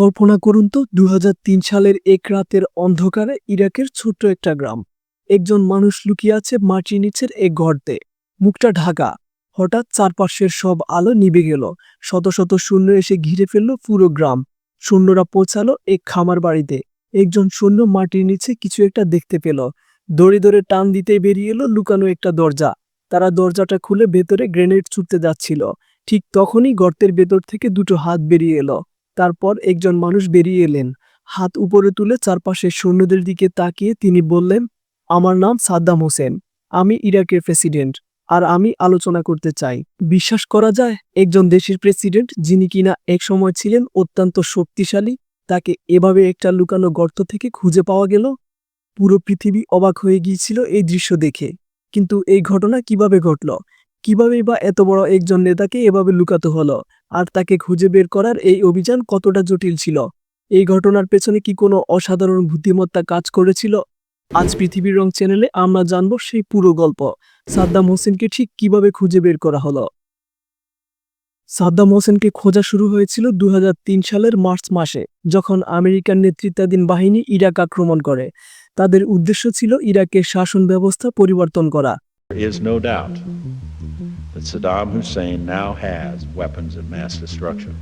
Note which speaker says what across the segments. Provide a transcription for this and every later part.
Speaker 1: কল্পনা করুন তো দু হাজার তিন সালের এক রাতের অন্ধকারে ইরাকের ছোট্ট একটা গ্রাম। একজন মানুষ লুকিয়ে আছে মাটির নিচের এক গর্তে। মুখটা ঢাকা। হঠাৎ চারপাশের সব আলো নিভে গেল। শত শত শূন্য এসে ঘিরে ফেলল পুরো গ্রাম। শূন্যরা পৌঁছালো এক খামার বাড়িতে। একজন শূন্য মাটির নিচে কিছু একটা দেখতে পেল। দড়ি ধরে টান দিতে বেরিয়ে এলো লুকানো একটা দরজা। তারা দরজাটা খুলে ভেতরে গ্রেনেড ছুটতে যাচ্ছিল। ঠিক তখনই গর্তের ভেতর থেকে দুটো হাত বেরিয়ে এলো। তারপর একজন মানুষ বেরিয়ে এলেন। হাত উপরে তুলে চারপাশের সৈন্যদের দিকে তাকিয়ে তিনি বললেন, আমার নাম সাদ্দাম হোসেন। আমি ইরাকের প্রেসিডেন্ট আর আমি আলোচনা করতে চাই। বিশ্বাস করা যায়, একজন দেশের প্রেসিডেন্ট যিনি কিনা এক সময় ছিলেন অত্যন্ত শক্তিশালী, তাকে এভাবে একটা লুকানো গর্ত থেকে খুঁজে পাওয়া গেল। পুরো পৃথিবী অবাক হয়ে গিয়েছিল এই দৃশ্য দেখে। কিন্তু এই ঘটনা কীভাবে ঘটল? কিভাবেই বা এত বড় একজন নেতাকে এভাবে লুকাতে হলো? আর তাকে খুঁজে বের করার এই অভিযান কতটা জটিল ছিল? এই ঘটনার পেছনে কি কোনো অসাধারণ বুদ্ধিমত্তা কাজ করেছিল? আজ পৃথিবীর রং চ্যানেলে আমরা জানব সেই পুরো গল্প। সাদ্দাম হোসেনকে ঠিক কীভাবে খুঁজে বের করা হলো? সাদ্দাম হোসেনকে খোঁজা শুরু হয়েছিল দু হাজার তিন সালের মার্চ মাসে, যখন আমেরিকার নেতৃত্বাধীন বাহিনী ইরাক আক্রমণ করে। তাদের উদ্দেশ্য ছিল ইরাকের শাসন ব্যবস্থা পরিবর্তন করা।
Speaker 2: That Saddam Hussein now has weapons of mass destruction.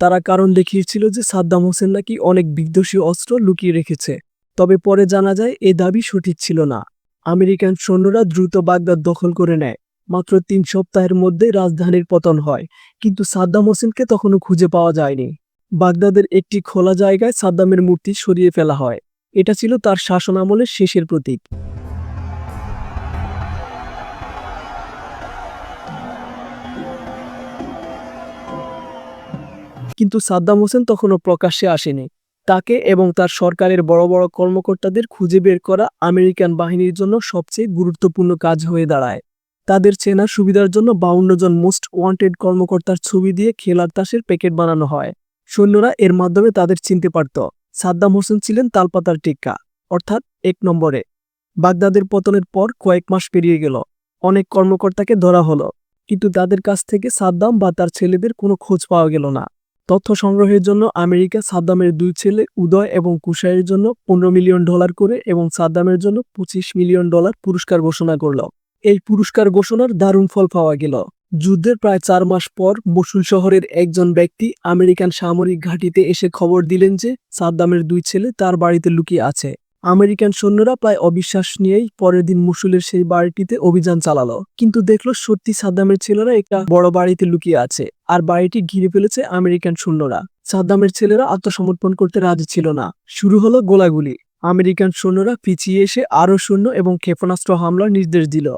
Speaker 1: তারা কারণ দেখিয়েছিল যে সাদ্দাম হোসেন নাকি অনেক বিধ্বসী অস্ত্র লুকিয়ে রেখেছে। তবে পরে জানা যায়, এ দাবি সঠিক ছিল না। আমেরিকান সৈন্যরা দ্রুত বাগদাদ দখল করে নেয়। মাত্র তিন সপ্তাহের মধ্যে রাজধানীর পতন হয়, কিন্তু সাদ্দাম হোসেনকে তখনও খুঁজে পাওয়া যায়নি। বাগদাদের একটি খোলা জায়গায় সাদ্দামের মূর্তি সরিয়ে ফেলা হয়। এটা ছিল তার শাসনামলের শেষের প্রতীক। কিন্তু সাদ্দাম হোসেন তখনও প্রকাশ্যে আসেনি। তাকে এবং তার সরকারের বড় বড় কর্মকর্তাদের খুঁজে বের করা আমেরিকান বাহিনীর জন্য সবচেয়ে গুরুত্বপূর্ণ কাজ হয়ে দাঁড়ায়। তাদের চেনার সুবিধার জন্য বাউন্ন জন মোস্ট ওয়ান্টেড কর্মকর্তার ছবি দিয়ে খেলার তাসের প্যাকেট বানানো হয়। সৈন্যরা এর মাধ্যমে তাদের চিনতে পারত। সাদ্দাম হোসেন ছিলেন তালপাতার টিক্কা, অর্থাৎ এক নম্বরে। বাগদাদের পতনের পর কয়েক মাস পেরিয়ে গেল। অনেক কর্মকর্তাকে ধরা হলো, কিন্তু তাদের কাছ থেকে সাদ্দাম বা তার ছেলেদের কোনো খোঁজ পাওয়া গেল না। তথ্য সংগ্রহের জন্য আমেরিকা সাদ্দামের দুই ছেলে উদয় এবং কুশাইয়ের জন্য পনেরো মিলিয়ন ডলার করে এবং সাদ্দামের জন্য পঁচিশ মিলিয়ন ডলার পুরস্কার ঘোষণা করল। এই পুরস্কার ঘোষণার দারুণ ফল পাওয়া গেল। যুদ্ধের প্রায় চার মাস পর মসুল শহরের একজন ব্যক্তি আমেরিকান সামরিক ঘাঁটিতে এসে খবর দিলেন যে সাদ্দামের দুই ছেলে তার বাড়িতে লুকিয়ে আছে। আমেরিকান সৈন্যরা প্রায় অবিশ্বাস নিয়েই পরের দিন মুসুলের সেই বাড়িটিতে অভিযান চালালো। কিন্তু দেখল সত্যি সাদ্দামের ছেলেরা একটা বড় বাড়িতে লুকিয়ে আছে, আর বাড়িটি ঘিরে ফেলেছে আমেরিকান সৈন্যরা। সাদ্দামের ছেলেরা আত্মসমর্পণ করতে রাজি ছিল না। শুরু হলো গোলাগুলি। আমেরিকান সৈন্যরা পিছিয়ে এসে আরও সৈন্য এবং ক্ষেপণাস্ত্র হামলার নির্দেশ দিল।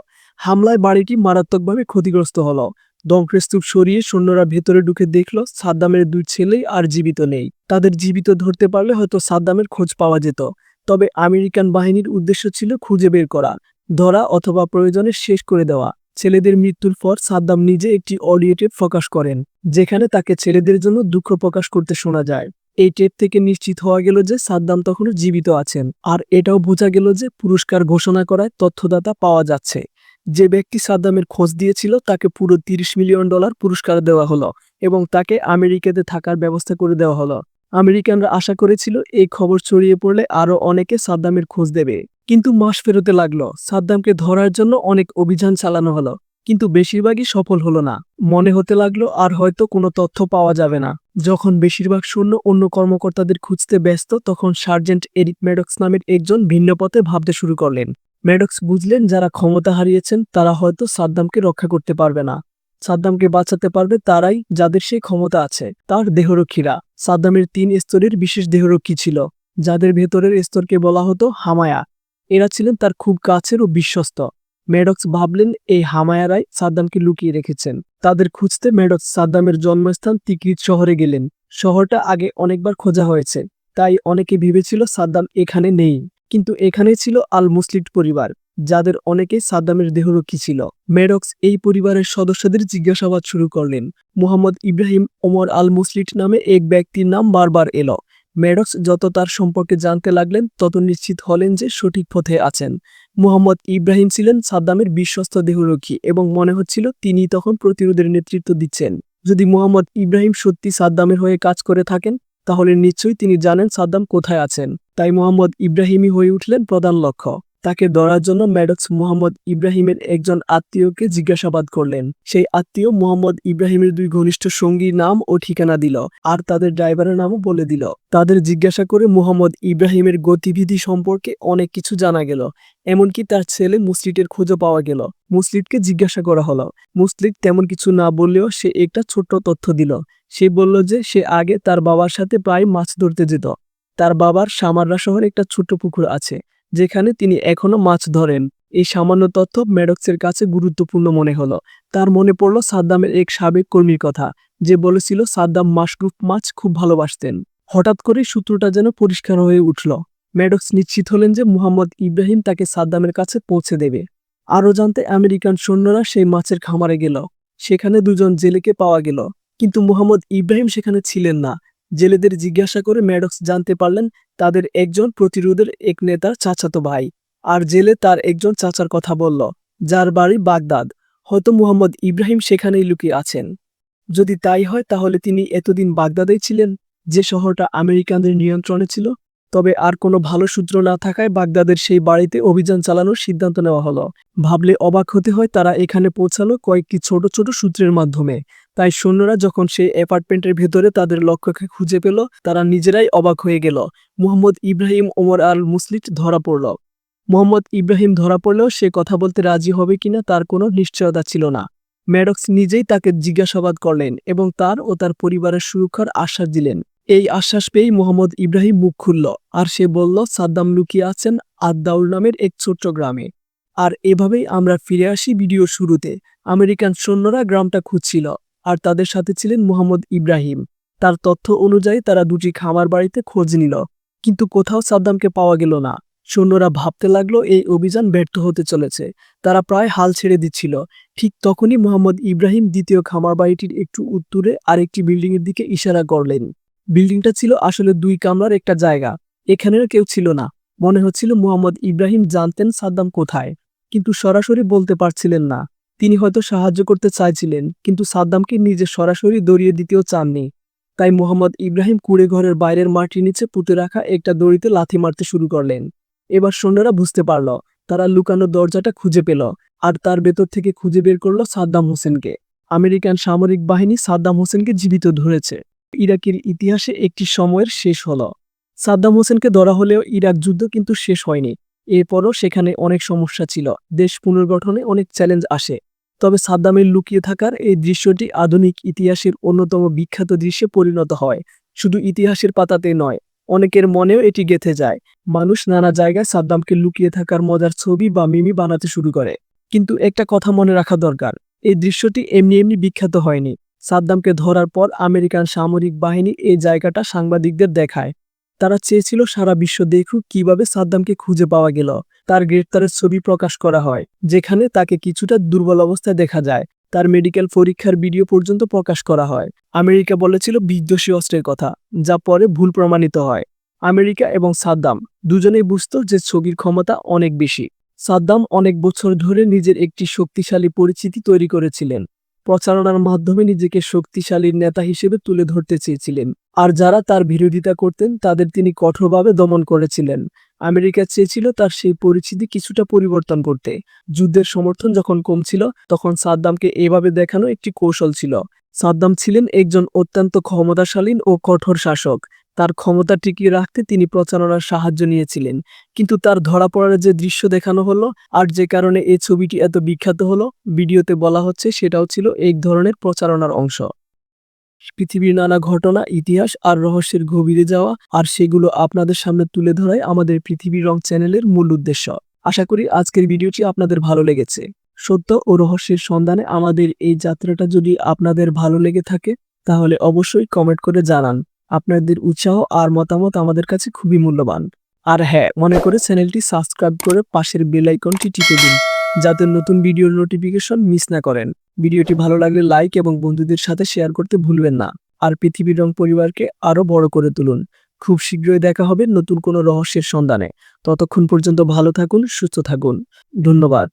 Speaker 1: হামলায় বাড়িটি মারাত্মকভাবে ক্ষতিগ্রস্ত হলো। ধ্বংসস্তূপ সরিয়ে সৈন্যরা ভেতরে ঢুকে দেখল সাদ্দামের দুই ছেলেই আর জীবিত নেই। তাদের জীবিত ধরতে পারলে হয়তো সাদ্দামের খোঁজ পাওয়া যেত। তবে আমেরিকান বাহিনীর উদ্দেশ্য ছিল খুঁজে বের করা, ধরা অথবা প্রয়োজনে শেষ করে দেওয়া। ছেলেদের মৃত্যুর পর সাদ্দাম নিজে একটি অডিও টেপ প্রকাশ করেন, যেখানে তাকে ছেলেদের জন্য দুঃখ প্রকাশ করতে শোনা যায়। এই টেপ থেকে নিশ্চিত হওয়া গেল যে সাদ্দাম তখনও জীবিত আছেন, আর এটাও বোঝা গেল যে পুরস্কার ঘোষণা করায় তথ্যদাতা পাওয়া যাচ্ছে। যে ব্যক্তি সাদ্দামের খোঁজ দিয়েছিল, তাকে পুরো তিরিশ মিলিয়ন ডলার পুরস্কার দেওয়া হলো এবং তাকে আমেরিকাতে থাকার ব্যবস্থা করে দেওয়া হলো। আমেরিকানরা আশা করেছিল এই খবর ছড়িয়ে পড়লে আরও অনেকে সাদ্দামের খোঁজ দেবে। কিন্তু মাস ফেরোতে লাগল। সাদ্দামকে ধরার জন্য অনেক অভিযান চালানো হলো, কিন্তু বেশিরভাগই সফল হলো না। মনে হতে লাগল আর হয়তো কোনো তথ্য পাওয়া যাবে না। যখন বেশিরভাগ শূন্য অন্য কর্মকর্তাদের খুঁজতে ব্যস্ত, তখন সার্জেন্ট এরিক ম্যাডক্স নামের একজন ভিন্ন পথে ভাবতে শুরু করলেন। ম্যাডক্স বুঝলেন, যারা ক্ষমতা হারিয়েছেন, তারা হয়তো সাদ্দামকে রক্ষা করতে পারবে না। সাদ্দামকে বাঁচাতে পারবে তারাই যাদের সেই ক্ষমতা আছে। তার দেহরক্ষীরা। সাদ্দামের তিন স্তরের বিশেষ দেহরক্ষী ছিল, যাদের ভেতরের স্তরকে বলা হতো হামায়া। এরা ছিলেন তার খুব কাছের ও বিশ্বস্ত। ম্যাডক্স ভাবলেন এই হামায়ারাই সাদ্দামকে লুকিয়ে রেখেছেন। তাদের খুঁজতে ম্যাডক্স সাদ্দামের জন্মস্থান তিকরিত শহরে গেলেন। শহরটা আগে অনেকবার খোঁজা হয়েছে, তাই অনেকে ভেবেছিল সাদ্দাম এখানে নেই। কিন্তু এখানে ছিল আল মুসলিট পরিবার। যাদের অনেকেই সাদ্দামের দেহরক্ষী ছিল। মেডক্স এই পরিবারের সদস্যদের জিজ্ঞাসাবাদ শুরু করলেন। মোহাম্মদ ইব্রাহিম ওমর আল মুসলিট নামে এক ব্যক্তির নাম বারবার এলো। মেডক্স যত তার সম্পর্কে জানতে লাগলেন, তত নিশ্চিত হলেন যে সঠিক পথে আছেন। মুহাম্মদ ইব্রাহিম ছিলেন সাদ্দামের বিশ্বস্ত দেহরক্ষী এবং মনে হচ্ছিল তিনি তখন প্রতিরোধের নেতৃত্ব দিচ্ছেন। যদি মোহাম্মদ ইব্রাহিম সত্যি সাদ্দামের হয়ে কাজ করে থাকেন, তাহলে নিশ্চয়ই তিনি জানেন সাদ্দাম কোথায় আছেন। তাই মোহাম্মদ ইব্রাহিমই হয়ে উঠলেন প্রধান লক্ষ্য। তাকে ধরার জন্য ম্যাডক্স মোহাম্মদ ইব্রাহিমের একজন আত্মীয়কে জিজ্ঞাসাবাদ করলেন। সেই আত্মীয় মোহাম্মদ ইব্রাহিমের দুই ঘনিষ্ঠ সঙ্গীর নাম ও ঠিকানা দিল আর তাদের ড্রাইভারের নামও বলে দিল। তাদের জিজ্ঞাসা করে মোহাম্মদ ইব্রাহিমের গতিবিধি সম্পর্কে অনেক কিছু জানা গেল, এমনকি তার ছেলে মুসলিটের খোঁজও পাওয়া গেল। মুসলিটকে জিজ্ঞাসা করা হলো, মুসলিট তেমন কিছু না বললেও সে একটা ছোট্ট তথ্য দিল। সে বলল যে সে আগে তার বাবার সাথে প্রায় মাছ ধরতে যেত। তার বাবার সামাররা শহরে একটা ছোট্ট পুকুর আছে। যেখানে তিনি এখনও মাছ ধরেন। এই সামান্য তথ্য ম্যাডক্সের কাছে গুরুত্বপূর্ণ মনে হলো। তার মনে পড়ল সাদ্দামের এক সাবেক কর্মীর কথা, যে বলেছিল সাদ্দাম মাশরুফ মাছ খুব ভালোবাসতেন। হঠাৎ করে সূত্রটা যেন পরিষ্কার হয়ে উঠল। ম্যাডক্স নিশ্চিত হলেন যে মুহাম্মদ ইব্রাহিম তাকে সাদ্দামের কাছে পৌঁছে দেবে। আরও জানতে আমেরিকান সৈন্যরা সেই মাছের খামারে গেল। সেখানে দুজন জেলেকে পাওয়া গেল। কিন্তু মুহাম্মদ ইব্রাহিম সেখানে ছিলেন না। জেলেদের জিজ্ঞাসা করে ম্যাডক্স জানতে পারলেন তাদের একজন প্রতিরোধের এক নেতার চাচাতো ভাই। আর জেলে তার একজন চাচার কথা বলল, যার বাড়ি বাগদাদ। হয়তো মুহাম্মদ ইব্রাহিম সেখানেই লুকিয়ে আছেন। যদি তাই হয়, তাহলে তিনি এতদিন বাগদাদেই ছিলেন? যে শহরটা আমেরিকানদের নিয়ন্ত্রণে ছিল? তবে আর কোনো ভালো সূত্র না থাকায় বাগদাদের সেই বাড়িতে অভিযান চালানোর সিদ্ধান্ত নেওয়া হলো। ভাবলে অবাক হতে হয় তারা এখানে পৌঁছালো কয়েকটি ছোট ছোট সূত্রের মাধ্যমে। তাই সৈন্যরা যখন সেই অ্যাপার্টমেন্টের ভেতরে তাদের লক্ষ্যকে খুঁজে পেল, তারা নিজেরাই অবাক হয়ে গেল। মুহাম্মদ ইব্রাহিম ওমর আল মুসলিট ধরা পড়ল। মোহাম্মদ ইব্রাহিম ধরা পড়লেও সে কথা বলতে রাজি হবে কিনা তার কোনো নিশ্চয়তা ছিল না। ম্যাডক্স নিজেই তাকে জিজ্ঞাসাবাদ করলেন এবং তার ও তার পরিবারের সুরক্ষার আশ্বাস দিলেন। এই আশ্বাস পেয়েই মোহাম্মদ ইব্রাহিম মুখ খুলল আর সে বলল, সাদ্দাম লুকিয়ে আছেন আদদাউল নামের এক ছোট্ট গ্রামে। আর এভাবেই আমরা ফিরে আসি ভিডিও শুরুতে। আমেরিকান সৈন্যরা গ্রামটা খুঁজছিল। আর তাদের সাথে ছিলেন মোহাম্মদ ইব্রাহিম। তার তথ্য অনুযায়ী তারা দুটি খামার বাড়িতে খোঁজ নিল, কিন্তু কোথাও সাদ্দামকে পাওয়া গেল না। সৈন্যরা ভাবতে লাগল এই অভিযান ব্যর্থ হতে চলেছে। তারা প্রায় হাল ছেড়ে দিচ্ছিল। ঠিক তখনই মোহাম্মদ ইব্রাহিম দ্বিতীয় খামার বাড়িটির একটু উত্তরে আরেকটি বিল্ডিংয়ের দিকে ইশারা করলেন। বিল্ডিংটা ছিল আসলে দুই কামরার একটা জায়গা। এখানেও কেউ ছিল না। মনে হচ্ছিল মোহাম্মদ ইব্রাহিম জানতেন সাদ্দাম কোথায়, কিন্তু সরাসরি বলতে পারছিলেন না। তিনি হয়তো সাহায্য করতে চাইছিলেন, কিন্তু সাদ্দামকে নিজে সরাসরি দড়িয়ে দিতেও চাননি। তাই মোহাম্মদ ইব্রাহিম কুড়ে ঘরের বাইরের মাটির নিচে পুঁতে রাখা একটা দড়িতে লাথি মারতে শুরু করলেন। এবার সৈন্যরা বুঝতে পারল, তারা লুকানো দরজাটা খুঁজে পেল, আর তার ভেতর থেকে খুঁজে বের করল সাদ্দাম হোসেনকে। আমেরিকান সামরিক বাহিনী সাদ্দাম হোসেনকে জীবিত ধরেছে। ইরাকের ইতিহাসে একটি সময়ের শেষ হল। সাদ্দাম হোসেনকে ধরা হলেও ইরাক যুদ্ধ কিন্তু শেষ হয়নি। এরপরও সেখানে অনেক সমস্যা ছিল। দেশ পুনর্গঠনে অনেক চ্যালেঞ্জ আসে। তবে সাদ্দামের লুকিয়ে থাকার এই দৃশ্যটি আধুনিক ইতিহাসের অন্যতম বিখ্যাত দৃশ্যে পরিণত হয়। শুধু ইতিহাসের পাতাতে নয়, অনেকের মনেও এটি গেথে যায়। মানুষ নানা জায়গায় সাদ্দামকে লুকিয়ে থাকার মজার ছবি বা মিমি বানাতে শুরু করে। কিন্তু একটা কথা মনে রাখা দরকার, এই দৃশ্যটি এমনি এমনি বিখ্যাত হয়নি। সাদ্দামকে ধরার পর আমেরিকান সামরিক বাহিনী এই জায়গাটা সাংবাদিকদের দেখায়। তারা চেয়েছিল সারা বিশ্ব দেখুক কীভাবে সাদ্দামকে খুঁজে পাওয়া গেল। তার গ্রেপ্তারের ছবি প্রকাশ করা হয়, যেখানে তাকে কিছুটা দুর্বল অবস্থায় দেখা যায়। তার মেডিকেল পরীক্ষার ভিডিও পর্যন্ত প্রকাশ করা হয়। আমেরিকা বলেছিল বিধ্বসী অস্ত্রের কথা, যা পরে ভুল প্রমাণিত হয়। আমেরিকা এবং সাদ্দাম দুজনেই বুঝত যে ছবির ক্ষমতা অনেক বেশি। সাদ্দাম অনেক বছর ধরে নিজের একটি শক্তিশালী পরিচিতি তৈরি করেছিলেন। প্রচারণার মাধ্যমে নিজেকে শক্তিশালী নেতা হিসেবে তুলে ধরতে চেয়েছিলেন। আর যারা তার বিরোধিতা করতেন, তাদের তিনি কঠোরভাবে দমন করেছিলেন। আমেরিকা চেয়েছিল তার সেই পরিচিতি কিছুটা পরিবর্তন করতে। যুদ্ধের সমর্থন যখন কমছিল, তখন সাদ্দামকে এভাবে দেখানো একটি কৌশল ছিল। সাদ্দাম ছিলেন একজন অত্যন্ত ক্ষমতাশালীন ও কঠোর শাসক। তার ক্ষমতা টিকিয়ে রাখতে তিনি প্রচারণার সাহায্য নিয়েছিলেন। কিন্তু তার ধরা পড়ার যে দৃশ্য দেখানো হলো আর যে কারণে এই ছবিটি এত বিখ্যাত হলো, ভিডিওতে বলা হচ্ছে সেটাও ছিল এক ধরনের প্রচারণার অংশ। পৃথিবীর নানা ঘটনা, ইতিহাস আর রহস্যের গভীরে যাওয়া আর সেগুলো আপনাদের সামনে তুলে ধরাই আমাদের পৃথিবী রং চ্যানেলের মূল উদ্দেশ্য। আশা করি আজকের ভিডিওটি আপনাদের ভালো লেগেছে। সত্য ও রহস্যের সন্ধানে আমাদের এই যাত্রাটা যদি আপনাদের ভালো লেগে থাকে, তাহলে অবশ্যই কমেন্ট করে জানান। আপনাদের উৎসাহ আর মতামত আমাদের কাছে খুবই মূল্যবান। আর হ্যাঁ মনে করে চ্যানেলটি সাবস্ক্রাইব করে পাশের বেল আইকনটি টিপে দিন, যাতে নতুন ভিডিওর নোটিফিকেশন মিস না করেন। ভিডিওটি ভালো লাগলে লাইক এবং বন্ধুদের সাথে শেয়ার করতে ভুলবেন না। আর পৃথিবীর রং পরিবারকে আরও বড় করে তুলুন। খুব শীঘ্রই দেখা হবে নতুন কোনো রহস্যের সন্ধানে। ততক্ষণ পর্যন্ত ভালো থাকুন, সুস্থ থাকুন। ধন্যবাদ।